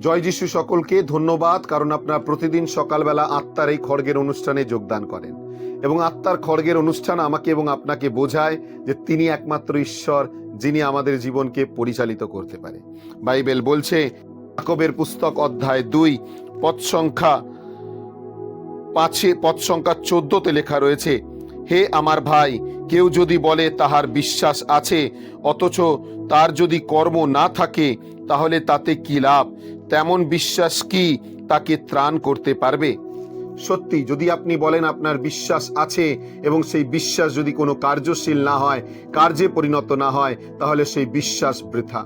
জয় যিশু সকলকে ধন্যবাদ, কারণ আপনারা প্রতিদিন সকালবেলা আত্মার এই খড়গের অনুষ্ঠানে যোগদান করেন। এবং আত্মার খড়গের অনুষ্ঠান আমাকে এবং আপনাকে বোঝায় যে তিনি একমাত্র ঈশ্বর, যিনি আমাদের জীবনকে পরিচালিত করতে পারে। বাইবেল বলছে আকবের পুস্তক অধ্যায় দুই পদ সংখ্যা পাঁচে পদ সংখ্যা চোদ্দতে লেখা রয়েছে, হে আমার ভাই, কেউ যদি বলে তাহার বিশ্বাস আছে, অথচ তার যদি কর্ম না থাকে, তাহলে তাতে কি লাভ? তেমন বিশ্বাস কি তাকে ত্রাণ করতে পারবে? সত্যি, যদি আপনি বলেন আপনার বিশ্বাস আছে এবং সেই বিশ্বাস যদি কোনো কার্যশীল না হয়, কার্যে পরিণত না হয়, তাহলে সেই বিশ্বাস বৃথা।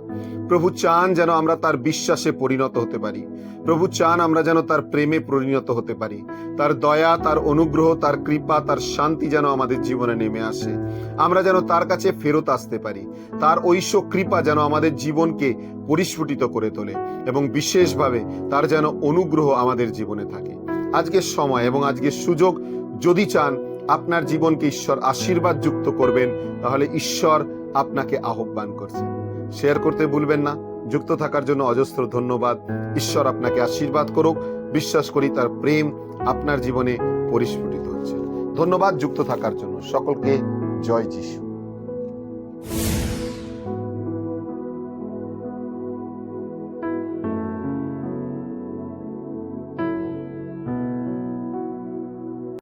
প্রভু চান যেন আমরা তার বিশ্বাসে পরিণত হতে পারি। প্রভু চান আমরা যেন তার প্রেমে পরিণত হতে পারি। তার দয়া, তার অনুগ্রহ, তার কৃপা, তার শান্তি যেন আমাদের জীবনে নেমে আসে। আমরা যেন তার কাছে ফেরত আসতে পারি। তার ঐশ্য কৃপা যেন আমাদের জীবনকে পরিস্ফুটিত করে তোলে এবং বিশেষভাবে তার যেন অনুগ্রহ আমাদের জীবনে থাকে। আজকের সময় এবং আজকের সুযোগ যদি চান আপনার জীবনকে ঈশ্বর আশীর্বাদ যুক্ত করবেন, তাহলে ঈশ্বর আপনাকে আহ্বান করছেন শেয়ার করতে ভুলবেন না। যুক্ত থাকার জন্য অজস্র ধন্যবাদ। ঈশ্বর আপনাকে আশীর্বাদ করুক। বিশ্বাস করি তার প্রেম আপনার জীবনে পরিস্ফুটিত হচ্ছে। ধন্যবাদ যুক্ত থাকার জন্য। সকলকে জয় যিশু।